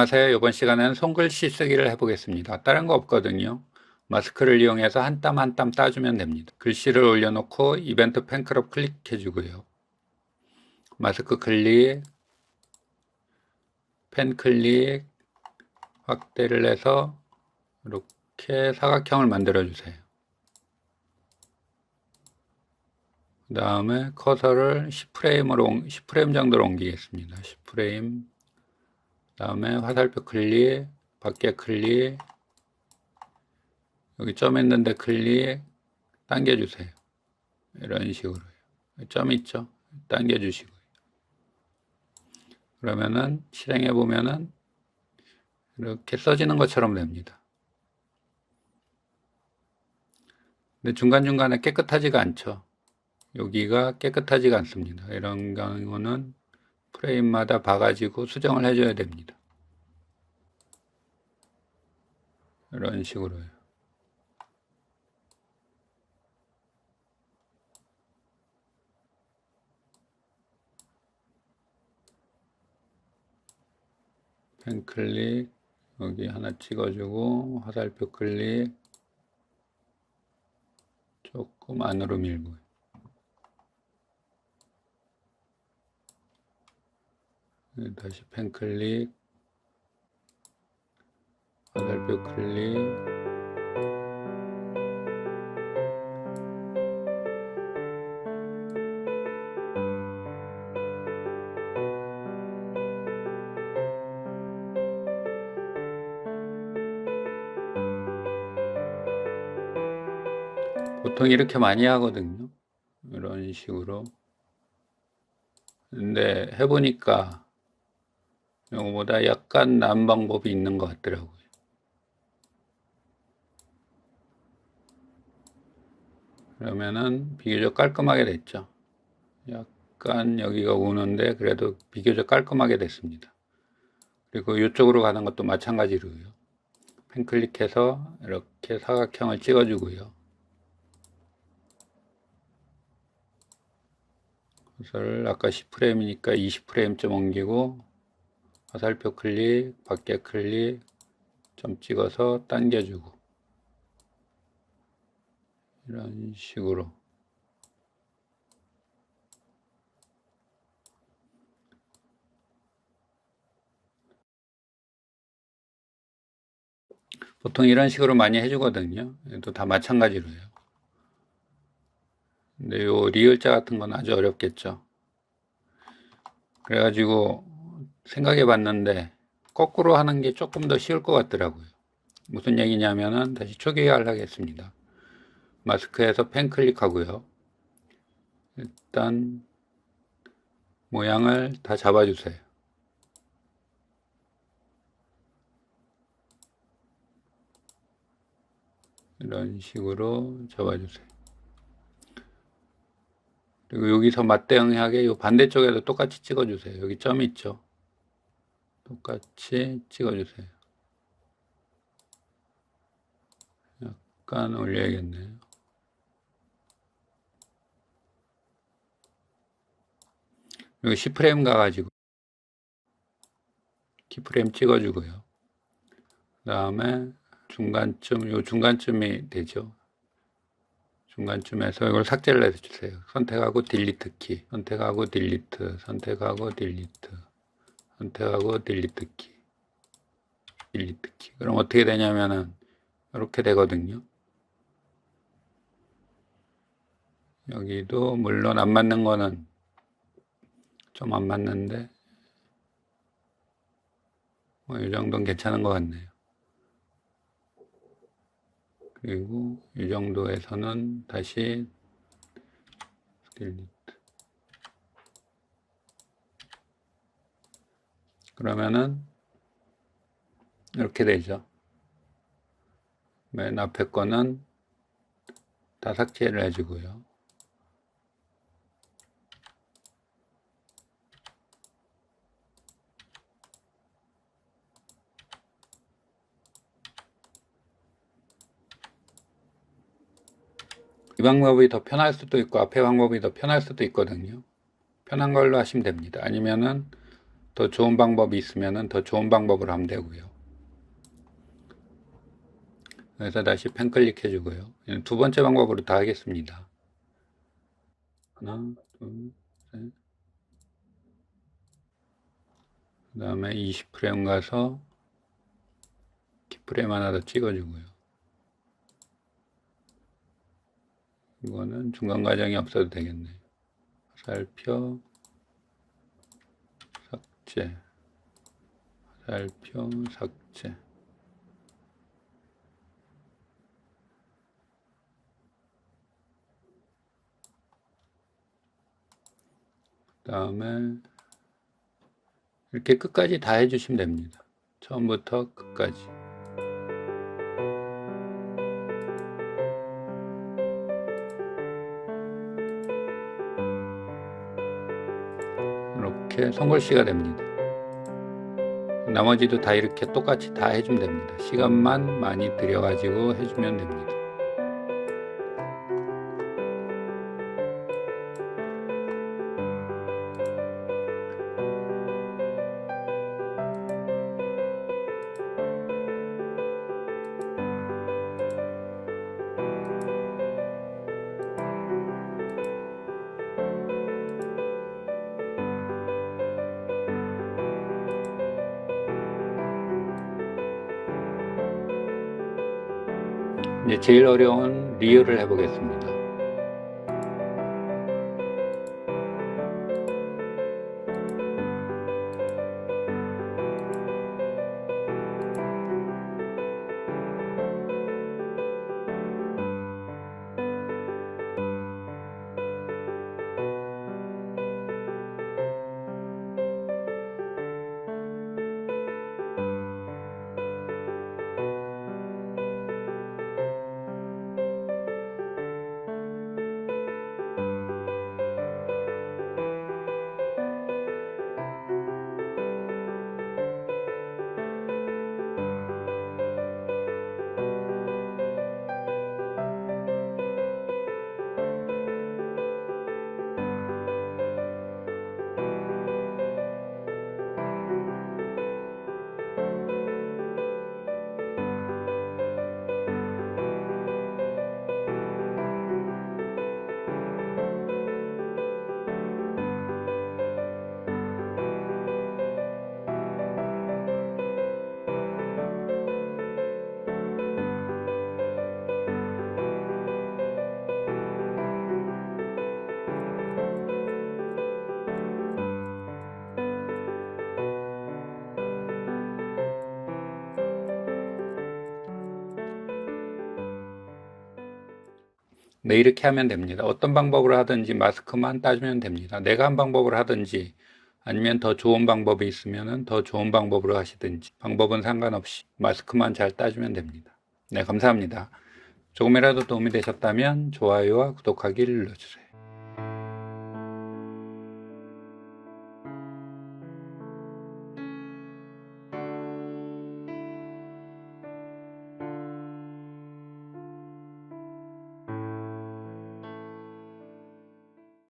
안녕하세요. 이번 시간에는 손글씨 쓰기를 해보겠습니다. 다른 거 없거든요. 마스크를 이용해서 한 땀 한 땀 따주면 됩니다. 글씨를 올려놓고 이벤트 팬클럽 클릭해주고요. 마스크 클릭, 펜 클릭, 확대를 해서 이렇게 사각형을 만들어주세요. 그 다음에 커서를 10프레임으로, 10프레임 정도로 옮기겠습니다. 10프레임. 다음에 화살표 클릭, 밖에 클릭, 여기 점 있는데 클릭, 당겨주세요. 이런 식으로. 점 있죠? 당겨주시고요. 그러면은 실행해 보면은 이렇게 써지는 것처럼 됩니다. 근데 중간중간에 깨끗하지가 않죠. 여기가 깨끗하지가 않습니다. 이런 경우는 프레임마다 봐가지고 수정을 해줘야 됩니다. 이런 식으로요. 펜 클릭, 여기 하나 찍어주고, 화살표 클릭, 조금 안으로 밀고요. 다시 펜 클릭, 화살표 클릭, 보통 이렇게 많이 하거든요. 이런 식으로. 근데 해보니까 이거보다 약간 나은 방법이 있는 것 같더라고요. 그러면은 비교적 깔끔하게 됐죠. 약간 여기가 우는데 그래도 비교적 깔끔하게 됐습니다. 그리고 이쪽으로 가는 것도 마찬가지로요. 펜 클릭해서 이렇게 사각형을 찍어주고요. 그래서 아까 10프레임이니까 20프레임쯤 옮기고 화살표 클릭, 밖에 클릭, 점 찍어서 당겨주고 이런 식으로 보통 이런 식으로 많이 해주거든요. 또 다 마찬가지로요. 근데 요 리을자 같은 건 아주 어렵겠죠. 그래가지고 생각해 봤는데 거꾸로 하는 게 조금 더 쉬울 것 같더라고요. 무슨 얘기냐면은 다시 초기화를 하겠습니다. 마스크에서 펜 클릭하고요. 일단 모양을 다 잡아주세요. 이런 식으로 잡아주세요. 그리고 여기서 맞대응하게 이 반대쪽에도 똑같이 찍어주세요. 여기 점이 있죠. 똑같이 찍어주세요. 약간 올려야겠네요. 그리고 10프레임 가가지고 키프레임 찍어주고요. 그 다음에 중간쯤, 요 중간쯤이 되죠. 중간쯤에서 이걸 삭제를 해주세요. 선택하고 딜리트 키, 선택하고 딜리트, 선택하고 딜리트, 선택하고 딜리트 키, 딜리트 키. 그럼 어떻게 되냐면은 이렇게 되거든요. 여기도 물론 안 맞는 거는 좀 안 맞는데 뭐 이 정도는 괜찮은 것 같네요. 그리고 이 정도에서는 다시 딜리트 그러면은 이렇게 되죠. 맨 앞에 거는 다 삭제를 해주고요. 이 방법이 더 편할 수도 있고 앞에 방법이 더 편할 수도 있거든요. 편한 걸로 하시면 됩니다. 아니면은 더 좋은 방법이 있으면은 더 좋은 방법으로 하면 되고요. 그래서 다시 펜 클릭해 주고요. 두 번째 방법으로 다 하겠습니다. 하나, 둘, 셋. 그 다음에 20프레임 가서 키프레임 하나 더 찍어주고요. 이거는 중간 과정이 없어도 되겠네요. 살펴, 삭제, 살펴, 삭제. 그 다음에 이렇게 끝까지 다 해주시면 됩니다. 처음부터 끝까지. 이렇게 손글씨가 됩니다. 나머지도 다 이렇게 똑같이 다 해주면 됩니다. 시간만 많이 들여가지고 해주면 됩니다. 이제 제일 어려운 리얼을 해보겠습니다. 네, 이렇게 하면 됩니다. 어떤 방법으로 하든지 마스크만 따주면 됩니다. 내가 한 방법을 하든지 아니면 더 좋은 방법이 있으면 더 좋은 방법으로 하시든지 방법은 상관없이 마스크만 잘 따주면 됩니다. 네, 감사합니다. 조금이라도 도움이 되셨다면 좋아요와 구독하기를 눌러주세요.